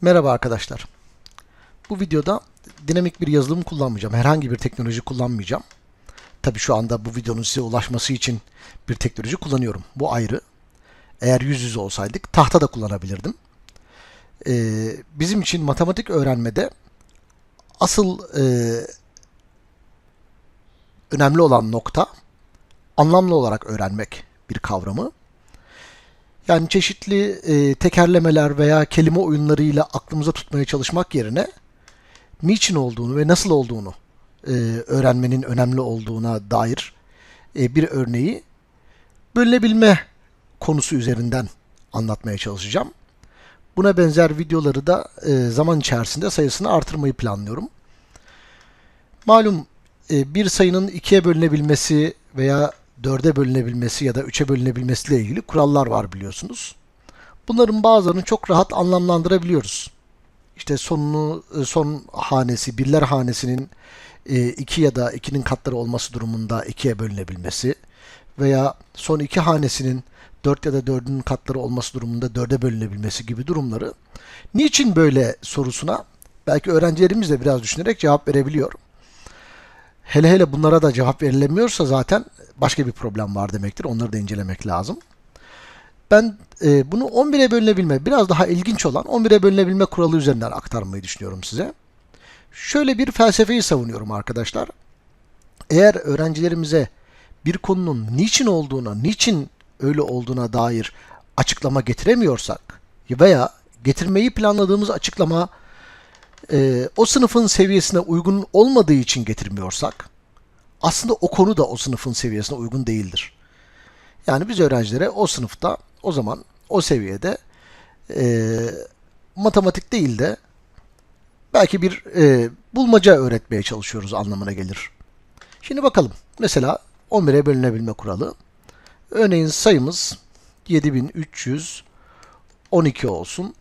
Merhaba arkadaşlar. Bu videoda dinamik bir yazılım kullanmayacağım. Herhangi bir teknoloji kullanmayacağım. Tabii şu anda bu videonun size ulaşması için bir teknoloji kullanıyorum. Bu ayrı. Eğer yüz yüze olsaydık tahta da kullanabilirdim. Ee, bizim için matematik öğrenmede asıl e, önemli olan nokta anlamlı olarak öğrenmek bir kavramı. Yani çeşitli e, tekerlemeler veya kelime oyunlarıyla aklımıza tutmaya çalışmak yerine niçin olduğunu ve nasıl olduğunu e, öğrenmenin önemli olduğuna dair e, bir örneği bölünebilme konusu üzerinden anlatmaya çalışacağım. Buna benzer videoları da e, zaman içerisinde sayısını artırmayı planlıyorum. Malum e, bir sayının ikiye bölünebilmesi veya dörde bölünebilmesi ya da üçe bölünebilmesiyle ilgili kurallar var biliyorsunuz. Bunların bazılarını çok rahat anlamlandırabiliyoruz. İşte sonunu e, son hanesi, birler hanesinin e, iki ya da ikinin katları olması durumunda ikiye bölünebilmesi veya son iki hanesinin dört ya da dördünün katları olması durumunda dörde bölünebilmesi gibi durumları niçin böyle sorusuna belki öğrencilerimiz de biraz düşünerek cevap verebiliyor. Hele hele bunlara da cevap verilemiyorsa zaten başka bir problem var demektir. Onları da incelemek lazım. Ben e, bunu 11'e bölünebilme, biraz daha ilginç olan 11'e bölünebilme kuralı üzerinden aktarmayı düşünüyorum size. Şöyle bir felsefeyi savunuyorum arkadaşlar. Eğer öğrencilerimize bir konunun niçin olduğuna, niçin öyle olduğuna dair açıklama getiremiyorsak veya getirmeyi planladığımız açıklama e, o sınıfın seviyesine uygun olmadığı için getirmiyorsak aslında o konu da o sınıfın seviyesine uygun değildir. Yani biz öğrencilere o sınıfta o zaman o seviyede e, matematik değil de belki bir e, bulmaca öğretmeye çalışıyoruz anlamına gelir. Şimdi bakalım. Mesela 11'e bölünebilme kuralı. Örneğin sayımız 7312 olsun.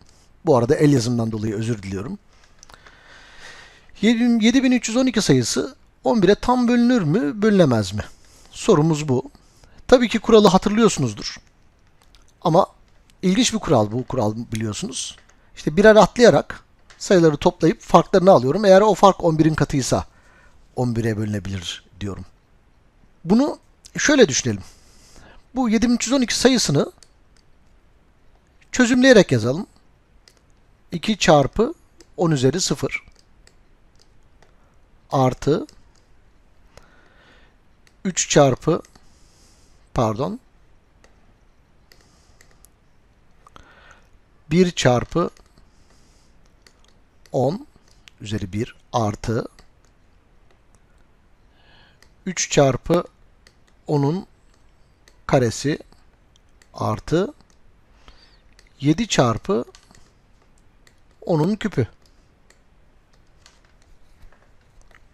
Bu arada el yazımdan dolayı özür diliyorum. 7312 sayısı 11'e tam bölünür mü, bölünemez mi? Sorumuz bu. Tabii ki kuralı hatırlıyorsunuzdur. Ama ilginç bir kural bu kural biliyorsunuz. İşte birer atlayarak sayıları toplayıp farklarını alıyorum. Eğer o fark 11'in katıysa 11'e bölünebilir diyorum. Bunu şöyle düşünelim. Bu 7312 sayısını çözümleyerek yazalım. 2 çarpı 10 üzeri 0 artı 3 çarpı pardon 1 çarpı 10 üzeri 1 artı 3 çarpı 10'un karesi artı 7 çarpı 10'un küpü.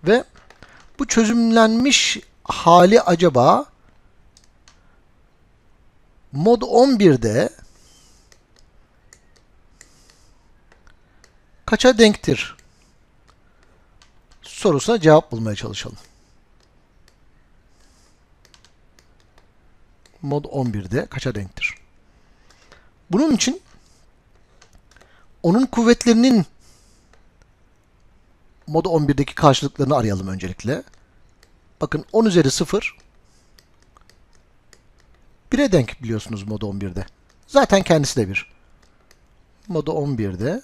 Ve bu çözümlenmiş hali acaba mod 11'de kaça denktir? Sorusuna cevap bulmaya çalışalım. Mod 11'de kaça denktir? Bunun için onun kuvvetlerinin mod 11'deki karşılıklarını arayalım öncelikle. Bakın 10 üzeri 0 1'e denk biliyorsunuz mod 11'de. Zaten kendisi de 1. Mod 11'de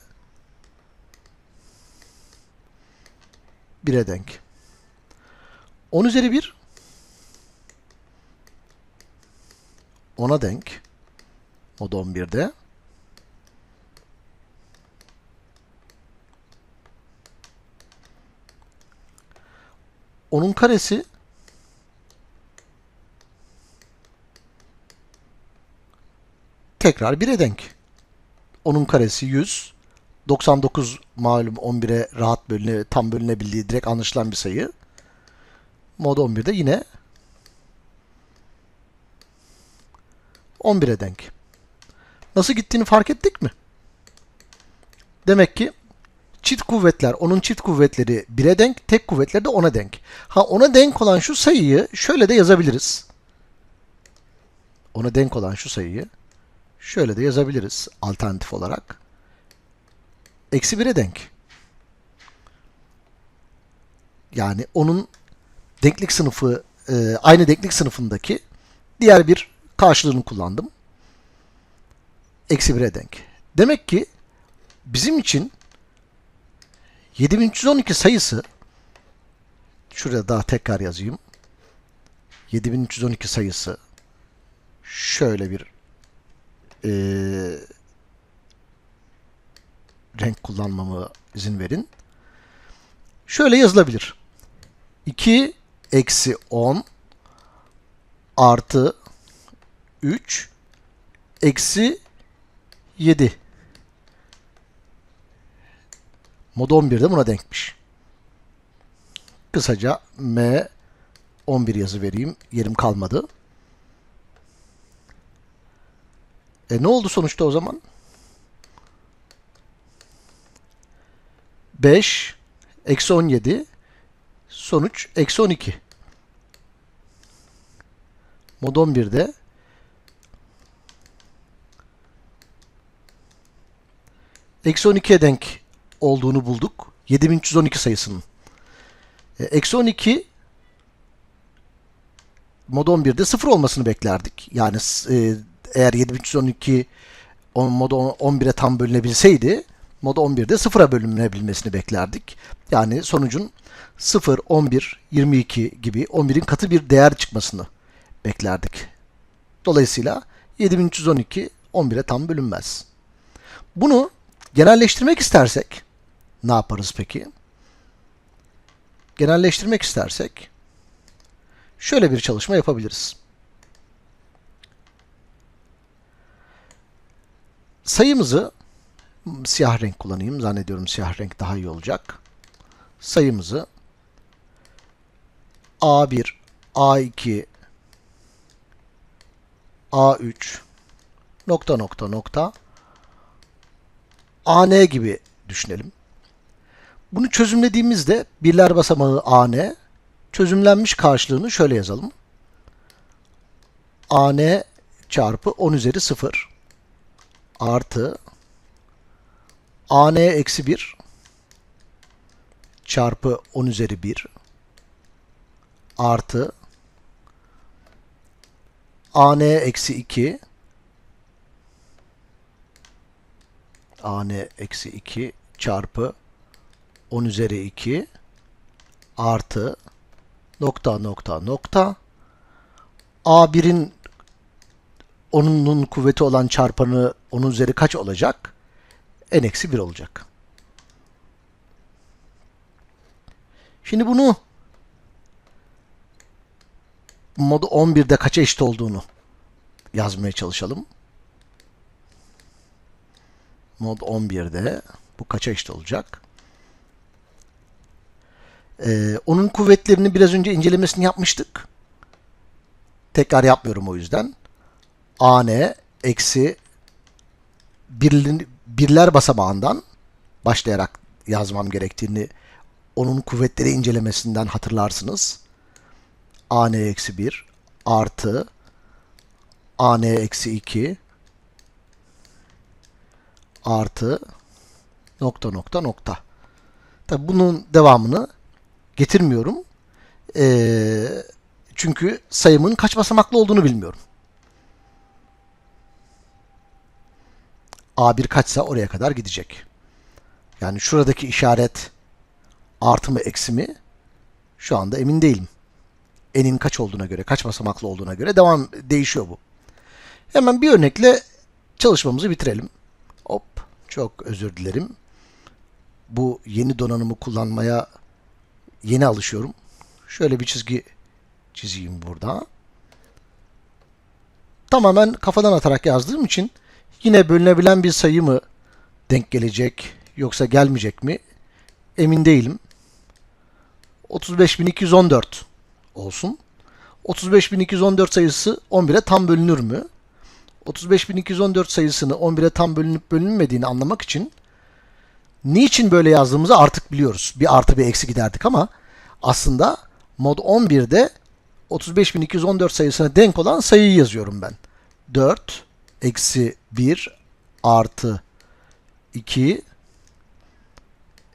1'e denk. 10 üzeri 1 10'a denk. Mod 11'de. Onun karesi tekrar 1'e denk. Onun karesi 100. 99 malum 11'e rahat bölüne, tam bölünebildiği direkt anlaşılan bir sayı. Mod 11'de yine 11'e denk. Nasıl gittiğini fark ettik mi? Demek ki çift kuvvetler, onun çift kuvvetleri 1'e denk, tek kuvvetleri de 10'a denk. Ha ona denk olan şu sayıyı şöyle de yazabiliriz. Ona denk olan şu sayıyı şöyle de yazabiliriz alternatif olarak. eksi 1'e denk. Yani onun denklik sınıfı e, aynı denklik sınıfındaki diğer bir karşılığını kullandım. Eksi 1'e denk. Demek ki bizim için 7312 sayısı şurada daha tekrar yazayım. 7312 sayısı şöyle bir e, renk kullanmamı izin verin. Şöyle yazılabilir. 2 eksi 10 artı 3 eksi 7. Mod 11 de buna denkmiş. Kısaca M 11 yazı vereyim. Yerim kalmadı. E ne oldu sonuçta o zaman? 5 eksi 17 sonuç eksi 12. Mod 11'de eksi 12'ye denk olduğunu bulduk. 7312 sayısının. E, Eksi 12 mod 11'de 0 olmasını beklerdik. Yani e, eğer 7312 on, mod 11'e tam bölünebilseydi mod 11'de 0'a bölünebilmesini beklerdik. Yani sonucun 0, 11, 22 gibi 11'in katı bir değer çıkmasını beklerdik. Dolayısıyla 7312 11'e tam bölünmez. Bunu genelleştirmek istersek ne yaparız peki? Genelleştirmek istersek şöyle bir çalışma yapabiliriz. Sayımızı siyah renk kullanayım. Zannediyorum siyah renk daha iyi olacak. Sayımızı A1, A2, A3 nokta nokta nokta AN gibi düşünelim. Bunu çözümlediğimizde birler basamağı AN çözümlenmiş karşılığını şöyle yazalım. AN çarpı 10 üzeri 0 artı AN eksi 1 çarpı 10 üzeri 1 artı AN eksi 2 AN eksi 2 çarpı 10 üzeri 2 artı nokta nokta nokta A1'in onun kuvveti olan çarpanı onun üzeri kaç olacak? n eksi 1 olacak. Şimdi bunu mod 11'de kaça eşit olduğunu yazmaya çalışalım. Mod 11'de bu kaça eşit olacak? Ee, onun kuvvetlerini biraz önce incelemesini yapmıştık. Tekrar yapmıyorum o yüzden. AN eksi birler basamağından başlayarak yazmam gerektiğini onun kuvvetleri incelemesinden hatırlarsınız. AN eksi 1 artı AN eksi 2 artı nokta nokta nokta. Tabi bunun devamını getirmiyorum. Ee, çünkü sayımın kaç basamaklı olduğunu bilmiyorum. A1 kaçsa oraya kadar gidecek. Yani şuradaki işaret artı mı eksi mi şu anda emin değilim. N'in kaç olduğuna göre, kaç basamaklı olduğuna göre devam değişiyor bu. Hemen bir örnekle çalışmamızı bitirelim. Hop, çok özür dilerim. Bu yeni donanımı kullanmaya yeni alışıyorum. Şöyle bir çizgi çizeyim burada. Tamamen kafadan atarak yazdığım için yine bölünebilen bir sayı mı denk gelecek yoksa gelmeyecek mi emin değilim. 35214 olsun. 35214 sayısı 11'e tam bölünür mü? 35214 sayısını 11'e tam bölünüp bölünmediğini anlamak için niçin böyle yazdığımızı artık biliyoruz. Bir artı bir eksi giderdik ama aslında mod 11'de 35214 sayısına denk olan sayıyı yazıyorum ben. 4 eksi 1 artı 2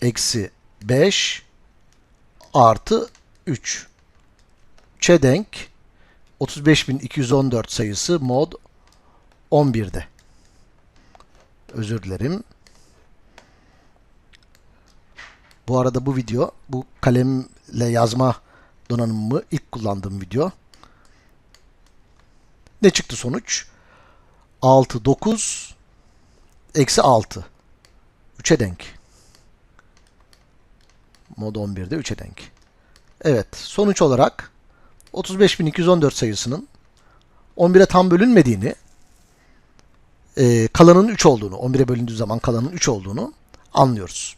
eksi 5 artı 3. 3'e denk 35214 sayısı mod 11'de. Özür dilerim. Bu arada bu video bu kalemle yazma donanımımı ilk kullandığım video. Ne çıktı sonuç? 6, 9, eksi 6. 3'e denk. Mod 11'de 3'e denk. Evet, sonuç olarak 35214 sayısının 11'e tam bölünmediğini, e, kalanın 3 olduğunu, 11'e bölündüğü zaman kalanın 3 olduğunu anlıyoruz.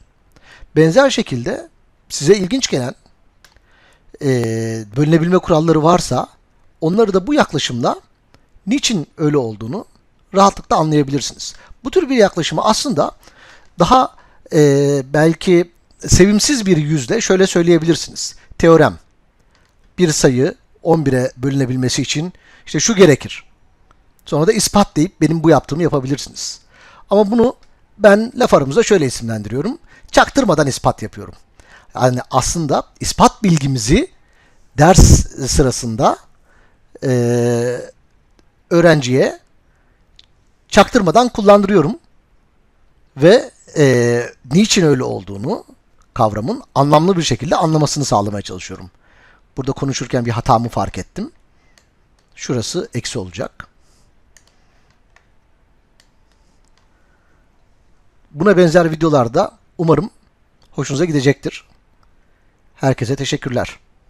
Benzer şekilde size ilginç gelen e, bölünebilme kuralları varsa onları da bu yaklaşımla niçin öyle olduğunu rahatlıkla anlayabilirsiniz. Bu tür bir yaklaşımı aslında daha e, belki sevimsiz bir yüzle şöyle söyleyebilirsiniz. Teorem bir sayı 11'e bölünebilmesi için işte şu gerekir. Sonra da ispat deyip benim bu yaptığımı yapabilirsiniz. Ama bunu ben laf aramızda şöyle isimlendiriyorum. Çaktırmadan ispat yapıyorum. Yani aslında ispat bilgimizi ders sırasında eee öğrenciye çaktırmadan kullandırıyorum ve e, niçin öyle olduğunu kavramın anlamlı bir şekilde anlamasını sağlamaya çalışıyorum. Burada konuşurken bir hatamı fark ettim. Şurası eksi olacak. Buna benzer videolarda umarım hoşunuza gidecektir. Herkese teşekkürler.